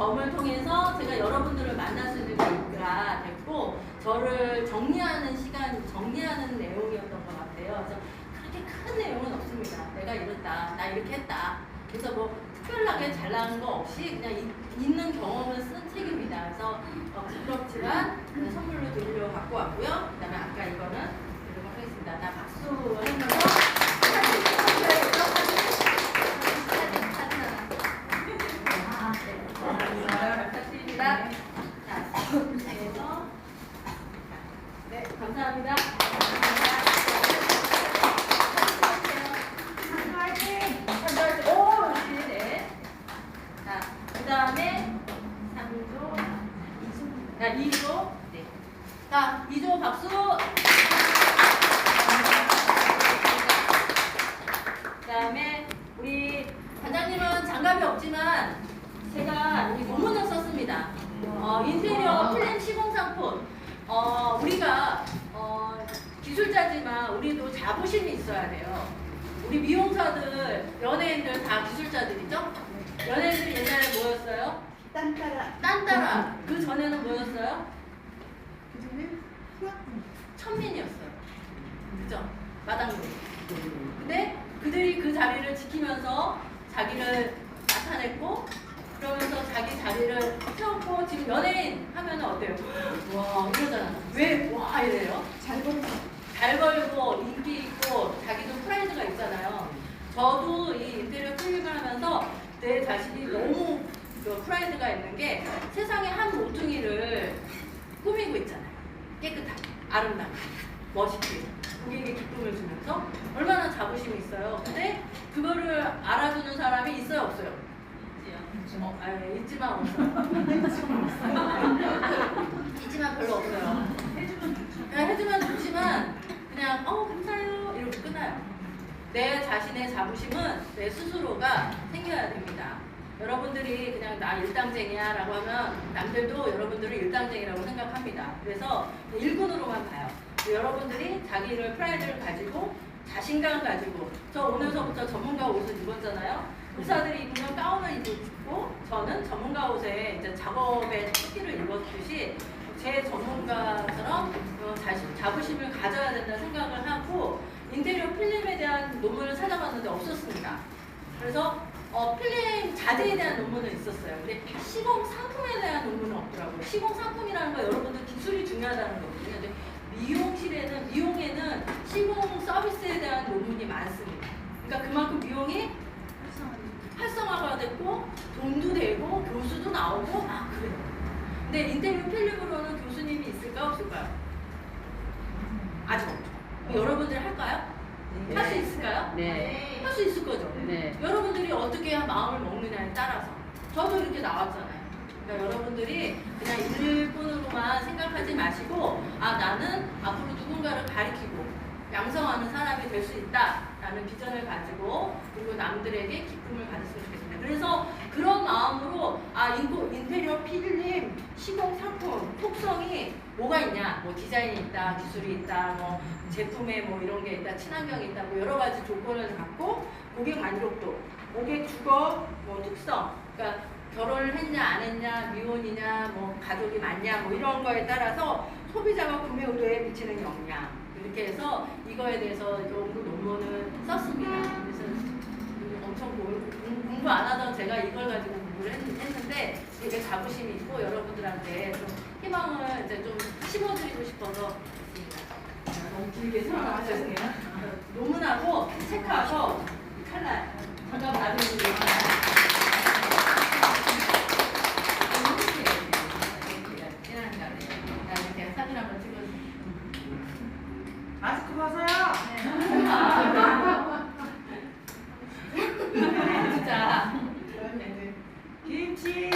점을 통해서 제가 여러분들을 만날 수 있는 계기가 됐고 저를 정리하는 시간, 정리하는 내용이었던 것 같아요. 그래서 그렇게 큰 내용은 없습니다. 내가 이랬다, 나 이렇게 했다. 그래서 뭐 특별하게 잘난 거 없이 그냥 이- 있는 경험을 쓴 책입니다. 그래서 어, 부끄럽지만 네, 선물로 드리려고 갖고 왔고요. 그다음에 아까 이거는 드리도록 하겠습니다. 나 박수 하면서 사진 찍어주셔야겠죠? 사진, 사진 하나. 아, 네. 잘 부탁드립니다. 자, 그래서 네, 감사합니다. 화이팅! 오. 자, 그 다음에 3조, 자, 2조, 네. 자, 2조 박수! 그 다음에 우리 단장님은 장갑이 없지만 제가 여기 논문을 썼습니다. 어, 인테리어 필름 시공 상품. 어, 우리가 어, 기술자지만 우리도 자부심이 있어야 돼요. 우리 미용사들, 연예인들 다 기술자들이죠? 연예인들 옛날에 뭐였어요? 딴따라 딴따라. 그 전에는 뭐였어요? 그전에 천민이었어요. 그죠? 마당놀이. 근데 그들이 그 자리를 지키면서 자기를 나타냈고 그러면서 자기 자리를 세웠고 지금 연예인 하면 어때요? 와 이러잖아. 왜? 와 이래요? 잘 걸려 잘 벌고 인기 있고 자기도 프라이드가 있잖아요. 저도 이 인테리어 필름을 하면서 내 자신이 너무 그 프라이드가 있는 게 세상에 한 모퉁이를 꾸미고 있잖아요. 깨끗하게, 아름답게, 멋있게, 고객에게 기쁨을 주면서 얼마나 자부심이 있어요. 근데 그거를 알아주는 사람이 있어요, 없어요? 어, 아, 있지만 없어요. 있지만 별로 없어요. 그냥 해주면 좋지만 그냥 어 감사해요 이러고 끝나요. 내 자신의 자부심은 내 스스로가 생겨야 됩니다. 여러분들이 그냥 나 일당쟁이야 라고 하면 남들도 여러분들을 일당쟁이라고 생각합니다. 그래서 일꾼으로만 봐요. 여러분들이 자기를 프라이드를 가지고 자신감 가지고 저 오늘서부터 전문가 옷을 입었잖아요. 의사들이 입으면 가운을 입고 저는 전문가 옷에 이제 작업의 토끼를 입었듯이 제 전문가처럼 어, 자부심을 가져야 된다는 생각을 하고 인테리어 필름에 대한 논문을 찾아봤는데 없었습니다. 그래서 어, 필름 자재에 대한 논문은 있었어요. 근데 시공 상품에 대한 논문은 없더라고요. 시공 상품이라는 거 여러분들 기술이 중요하다는 거거든요. 근데 미용실에는 미용에는 시공 서비스에 대한 논문이 많습니다. 그러니까 그만큼 미용이 활성화가 됐고 돈도 되고 교수도 나오고 막 그래요. 근데 인테리어 필름으로는 교수님이 있을까 없을까요? 아직 없죠. 그럼 여러분들이 할까요? 할수 있을까요? 네. 할 수 있을 거죠. 네. 여러분들이 어떻게 마음을 먹느냐에 따라서 저도 이렇게 나왔잖아요. 그러니까 여러분들이 그냥 일꾼으로만 생각하지 마시고 아 나는 앞으로 누군가를 가리키고 양성하는 사람이 될 수 있다라는 비전을 가지고 그리고 남들에게 기쁨을 받았으면 좋겠습니다. 그래서 그런 마음으로 아 인고, 시공 상품 톡성이 뭐가 있냐? 뭐 디자인이 있다 기술이 있다 뭐 제품에 뭐 이런 게 있다 친환경이 있다 뭐 여러 가지 조건을 갖고 고객 만족도 고객 주거 뭐 특성. 그러니까 결혼을 했냐 안 했냐 미혼이냐 뭐 가족이 많냐 뭐 이런 거에 따라서 소비자가 구매 의도에 미치는 영향. 이렇게 해서 이거에 대해서 연구 논문을 썼습니다. 그래서 엄청 공- 공- 공부 안 하던 제가 이걸 가지고 공부를 했, 는데 되게 자부심이 있고 여러분들한테 좀 희망을 이제 좀 심어드리고 싶어서 했습니다. 너무 길게 설명하셔서 죄송해요. 논문하고 체크하고 칼날 잠깐 찍어주세요. 마스크 벗어요 kimchi.